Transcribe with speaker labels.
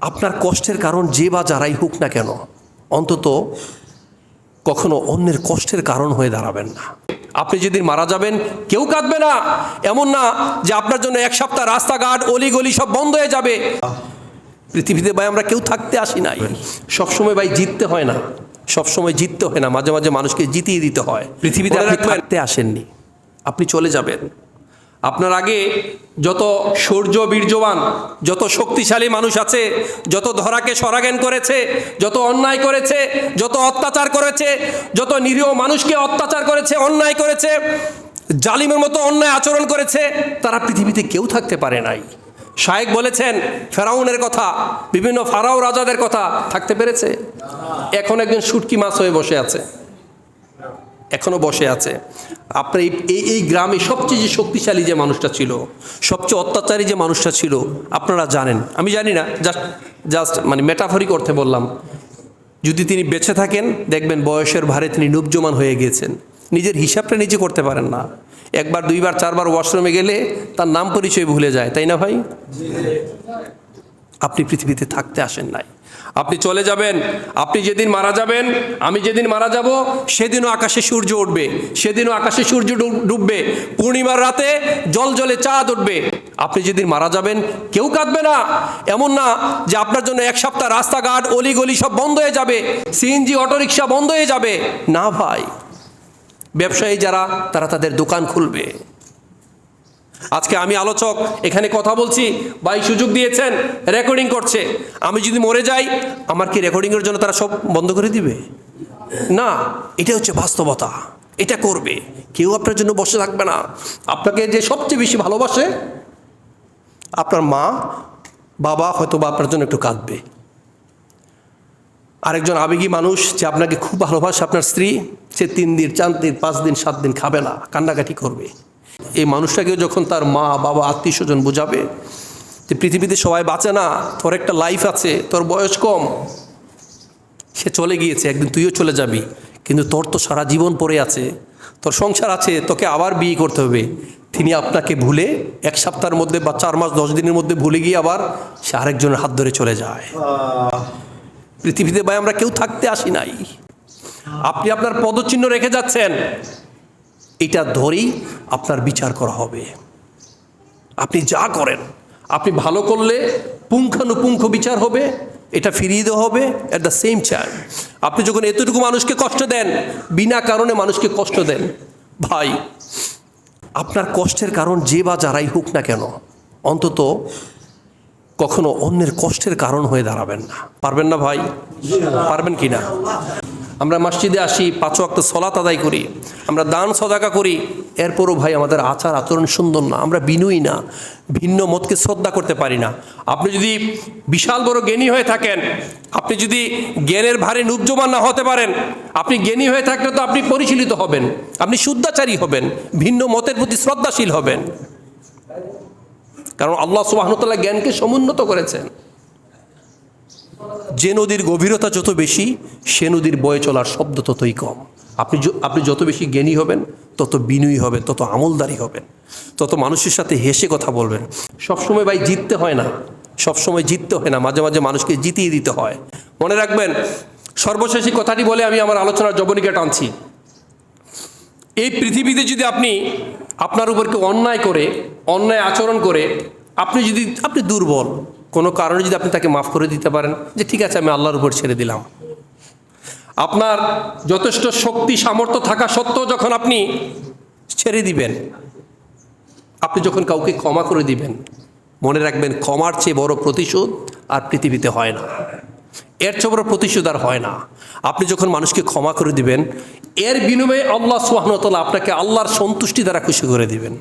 Speaker 1: আপনার কষ্টের কারণ যে বা যারাই হোক না কেন অন্তত কখনো অন্যের কষ্টের কারণ হয়ে দাঁড়াবেন না। আপনি যেদিন মারা যাবেন কেউ কাঁদবে না। এমন না যে আপনার জন্য এক সপ্তাহ রাস্তাঘাট অলিগলি সব বন্ধ হয়ে যাবে। পৃথিবীতে ভাই আমরা কেউ থাকতে আসি নাই। সবসময় ভাই জিততে হয় না। সবসময় জিততে হয় না। মাঝে মাঝে মানুষকে জিতিয়ে দিতে হয়। পৃথিবীতে আপনি থাকতে আসেননি। আপনি চলে যাবেন। আপনার আগে যত সূর্য বীর্যবান, যত শক্তিশালী মানুষ আছে, যত ধরাকে সরাগেন করেছে, যত অন্যায় করেছে, যত অত্যাচার করেছে, যত নিরীহ মানুষকে অত্যাচার করেছে, অন্যায় করেছে, জালিমের মতো অন্যায় আচরণ করেছে, তারা পৃথিবীতে কেউ থাকতে পারে নাই। শায়েক বলেছেন, ফেরাউনের কথা, বিভিন্ন ফারাও রাজাদের কথা, থাকতে পেরেছে? এখন একজন শুটকি মাছ হয়ে বসে আছে। এখনও বসে আছে। আপনার এই এই গ্রামে সবচেয়ে যে শক্তিশালী যে মানুষটা ছিল, সবচেয়ে অত্যাচারী যে মানুষটা ছিল, আপনারা জানেন। আমি জানি না জাস্ট জাস্ট মানে মেটাফরি করতে বললাম। যদি তিনি বেঁচে থাকেন, দেখবেন বয়সের ভারে তিনি নুবজমান হয়ে গিয়েছেন। নিজের হিসাবটা নিজে করতে পারেন না। একবার, দুইবার, চারবার ওয়াশরুমে গেলে তার নাম পরিচয় ভুলে যায়, তাই না ভাই? আপনি পৃথিবীতে থাকতে আসেন নাই। আপনি চলে যাবেন, আপনি যেদিন মারা যাবেন, আমি যেদিন মারা যাব, সেদিনও আকাশে সূর্য উঠবে, সেদিনও আকাশে সূর্য ডুববে, পূর্ণিমার রাতে জল জলে চাঁদ উঠবে। আপনি যেদিন মারা যাবেন, কেউ কাঁদবে না। এমন না যে আপনার জন্য এক সপ্তাহ রাস্তাঘাট, অলিগলি সব বন্ধ হয়ে যাবে, সিএনজি, অটোরিকশা বন্ধ হয়ে যাবে। না ভাই। ব্যবসায়ী যারা, তারা তাদের দোকান খুলবে। আজকে আমি আলোচক, এখানে কথা বলছি, ভাই সুযোগ দিয়েছেন রেকর্ডিং করছে। আমি যদি মরে যাই, আমার কি রেকর্ডিংয়ের জন্য তারা সব বন্ধ করে দিবে? না, এটা হচ্ছে বাস্তবতা, এটা করবে। কেউ আপনার জন্য বসে থাকবে না। আপনাকে যে সবচেয়ে বেশি ভালোবাসে, আপনার মা, বাবা হয়তো বা আপনার জন্য একটু কাঁদবে। আরেকজন আবেগী মানুষ যে আপনাকে খুব ভালোবাসে, আপনার স্ত্রী, সে তিন দিন, চার দিন, পাঁচ দিন, সাত দিন খাবে না, কান্নাকাটি করবে। এই মানুষটাকে যখন তার মা, বাবা, আত্মীয় স্বজন বোঝাবে যে পৃথিবীতে সবাই বাঁচে না, তোর একটা লাইফ আছে, তোর বয়স কম, সে চলে গিয়েছে, একদিন তুইও চলে যাবি। কিন্তু তোর তো সারা জীবন পড়ে আছে, তোর সংসার আছে, তোকে আবার বিয়ে করতে হবে। তিনি আপনাকে ভুলে এক সপ্তাহের মধ্যে বা চার মাস, দশ দিনের মধ্যে ভুলে গিয়ে আবার সে আরেকজনের হাত ধরে চলে যায়। পৃথিবীতে ভাই আমরা কেউ থাকতে আসি নাই। আপনি আপনার পদচিহ্ন রেখে যাচ্ছেন। এটা ধরেই আপনার বিচার করা হবে। আপনি যা করেন, আপনি ভালো করলে পুঙ্খানুপুঙ্খ বিচার হবে, এটা ফিরিয়ে দেওয়া হবে অ্যাট দ্য সেম টাইম আপনি যখন এতটুকু মানুষকে কষ্ট দেন, বিনা কারণে মানুষকে কষ্ট দেন, ভাই, আপনার কষ্টের কারণ যে বা যারাই হোক না কেন, অন্তত কখনো অন্যের কষ্টের কারণ হয়ে দাঁড়াবেন না। পারবেন না ভাই? পারবেন কি না? আমরা মসজিদে আসি, পাঁচ ওয়াক্ত সলাত আদায় করি, আমরা দান সদাকা করি। এরপরও ভাই আমাদের আচার আচরণ সুন্দর না, আমরা বিনুই না, ভিন্ন মতকে শ্রদ্ধা করতে পারি না। আপনি যদি বিশাল বড় জ্ঞানী হয়ে থাকেন, আপনি যদি জ্ঞানের ভারে নুবজমান না হতে পারেন, আপনি জ্ঞানী হয়ে থাকলে তো আপনি পরিচালিত হবেন, আপনি শুদ্ধাচারী হবেন, ভিন্ন মতের প্রতি শ্রদ্ধাশীল হবেন। কারণ আল্লাহ সুবাহতাল্লাহ জ্ঞানকে সমুন্নত করেছেন। যে নদীর গভীরতা যত বেশি, সে নদীর বয়ে চলার শব্দ ততই কম। আপনি আপনি যত বেশি জ্ঞানী হবেন, তত বিনয়ী হবেন, তত আমলদারি হবেন, তত মানুষের সাথে হেসে কথা বলবেন। সবসময় ভাই জিততে হয় না। সবসময় জিততে হয় না। মাঝে মাঝে মানুষকে জিতিয়ে দিতে হয়। মনে রাখবেন, সর্বশেষ কথাটি বলে আমি আমার আলোচনার জবনিকা টানছি। এই পৃথিবীতে যদি আপনি আপনার উপর কেউ অন্যায় করে, অন্যায় আচরণ করে, আপনি যদি, আপনি দুর্বল কোনো কারণে যদি আপনি তাকে মাফ করে দিতে পারেন, যে ঠিক আছে, আমি আল্লাহর উপর ছেড়ে দিলাম। আপনার যথেষ্ট শক্তি, সামর্থ্য থাকা সত্ত্বেও যখন আপনি ছেড়ে দিবেন, আপনি যখন কাউকে ক্ষমা করে দিবেন, মনে রাখবেন ক্ষমার চেয়ে বড় প্রতিশোধ আর পৃথিবীতে হয় না। এর চেয়ে বড় প্রতিশোধ আর হয় না। আপনি যখন মানুষকে ক্ষমা করে দিবেন, এর বিনিময়ে আল্লাহ সুহানতলা আপনাকে আল্লাহর সন্তুষ্টি দ্বারা খুশি করে দিবেন।